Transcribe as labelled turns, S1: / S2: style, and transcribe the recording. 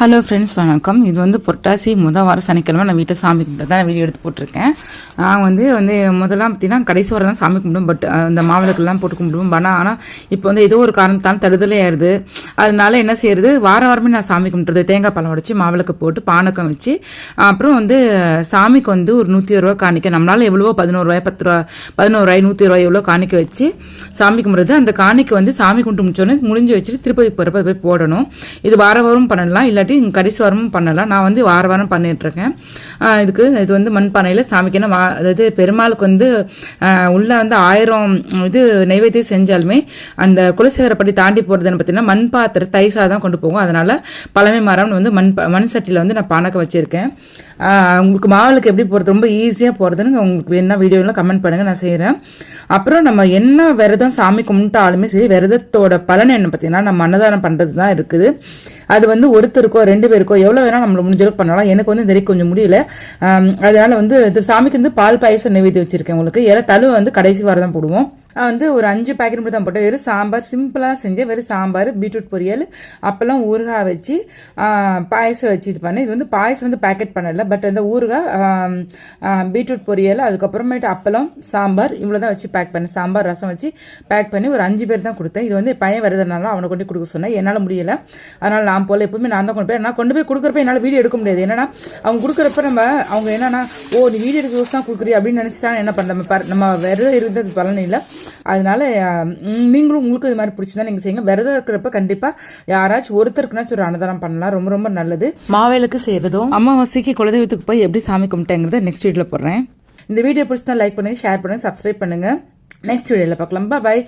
S1: Hello friends வணக்கம். இது வந்து புரட்டாசி முதல் வாரம் சனிக்கிழமை நான் வீட்டில் சாமி கும்பிட்டு தான் வீடியோ எடுத்து போட்டிருக்கேன். நான் வந்து வந்து முதல்லாம் பார்த்தீங்கன்னா கடைசி வாரம் தான் சாமி கும்பிடுவோம் பட் அந்த மாவிளக்கெல்லாம் போட்டு கும்பிடுவோம் ஆனால் ஆனால் இப்போ வந்து ஏதோ ஒரு காரணத்தால் தடுதலே ஆயிடுது. அதனால என்ன செய்யறது? வார வாரமே நான் சாமி கும்பிட்றது. தேங்காய் பழம் உடைச்சி மாவிளக்கு போட்டு பானக்கம் வச்சு அப்புறம் வந்து சாமிக்கு வந்து ஒரு நூற்றி ரூபா காணிக்க. நம்மளால் எவ்வளவோ பதினோரு ரூபாய் பத்து ரூபா பதினோரு ரூபாய் நூற்றி ரூபாய் எவ்வளோ காணிக்க வச்சு சாமி கும்பிடுறது. அந்த காணிக்கு வந்து சாமி கும்பிட்டு முடிச்சோடனே முடிஞ்சு வச்சுட்டு திருப்பதி போகிறப்ப போய் போடணும். இது வார வாரம் பண்ணலாம் இல்லாட்டி இல்லாட்டி கடைசி வாரமும் பண்ணலாம். நான் வந்து வார வாரம் பண்ணிட்டு இருக்கேன். இதுக்கு இது வந்து மண்பானையில் சாமிக்கு என்ன வா- அதாவது பெருமாளுக்கு வந்து உள்ளே வந்து ஆயிரம் இது நைவேத்தியம் செஞ்சாலுமே அந்த குலசேகரப்படி தாண்டி போகிறதுன்னு பார்த்தீங்கன்னா மண் பாத்திர தை சாதம் கொண்டு போகும். அதனால் பழமை மரம்னு வந்து மண் ப- மண் சட்டியில் வந்து நான் பணக்க வச்சுருக்கேன். உங்களுக்கு மாவுளுக்கு எப்படி போகிறது ரொம்ப ஈஸியாக போகிறதுன்னு உங்களுக்கு என்ன வீடியோவில் கமெண்ட் பண்ணுங்கள் நான் செய்கிறேன் அப்புறம் நம்ம என்ன விரதம் சாமி கும்பிட்டாலுமே சரி விரதத்தோட பலன் என்ன பார்த்தீங்கன்னா நம்ம அன்னதானம் பண்ணுறது தான் இருக்குது. அது வந்து ஒருத்தருக்கோ ரெண்டு பேருக்கோ எவ்வளோ வேணால் நம்மளை முடிஞ்சளவுக்கு பண்ணலாம். எனக்கு வந்து இந்த கொஞ்சம் முடியல. அதனால் அதனால வந்து சாமிக்கு வந்து பால் பாயசம் நெய்வேதி வச்சிருக்கேன் உங்களுக்கு. ஏன்னா தழுவை வந்து கடைசி வாரம் தான் போடுவோம். வந்து ஒரு அஞ்சு பேக்கெட் மட்டும் தான் போட்டேன். வெறும் சாம்பார் சிம்பிளாக செஞ்சேன். வெறும் சாம்பார் பீட்ரூட் பொரியல் அப்பெல்லாம் ஊறுகாய் வச்சு பாயசம் வச்சு இது பண்ணேன். இது வந்து பாயசம் வந்து பேக்கெட் பண்ணலை. பட் அந்த ஊறுகாய் பீட்ரூட் பொரியல் அதுக்கப்புறமேட்டு அப்பளம் சாம்பார் இவ்வளோ தான் வச்சு பேக் பண்ணேன். சாம்பார் ரசம் வச்சு பேக் பண்ணி ஒரு அஞ்சு பேர் தான் கொடுத்தேன். இது வந்து பையன் வருதுனால அவனை கொண்டு கொடுக்க சொன்னேன். என்னால் முடியலை. அதனால் நான் போல எப்பவுமே நான் தான் கொண்டு போய் நான் கொண்டு போய் கொடுக்குறப்ப என்னால் வீடியோ எடுக்க முடியாது. என்னன்னா அவங்க கொடுக்குறப்ப நம்ம அவங்க என்னன்னா ஓ நீ வீடியோ எடுக்க தான் கொடுக்குறீ அப்படின்னு நினச்சிட்டாங்க என்ன பண்ண நம்ம நம்ம வெறும் இருந்தது பலன் இல்லை. அதனால நீங்களும் உங்களுக்கு இது மாதிரி பிடிச்சிருந்தா நீங்கள் செய்யுங்க. விரதம் இருக்கிறப்ப கண்டிப்பாக யாராச்சும் ஒருத்தருக்குனாச்சும் ஒரு அன்னதானம் பண்ணலாம். ரொம்ப ரொம்ப நல்லது. மாவேலுக்கு செய்கிறதும் அமாவாசைக்கு குலதெய்வத்துக்கு போய் எப்படி சாமி கும்பிட்டேங்கிறத நெக்ஸ்ட் வீடியோவில் போடுறேன். இந்த வீடியோ பிடிச்சா லைக் பண்ணுங்க ஷேர் பண்ணுங்க சப்ஸ்கிரைப் பண்ணுங்க. நெக்ஸ்ட் வீடியோவில் பார்க்கலாம். பாய்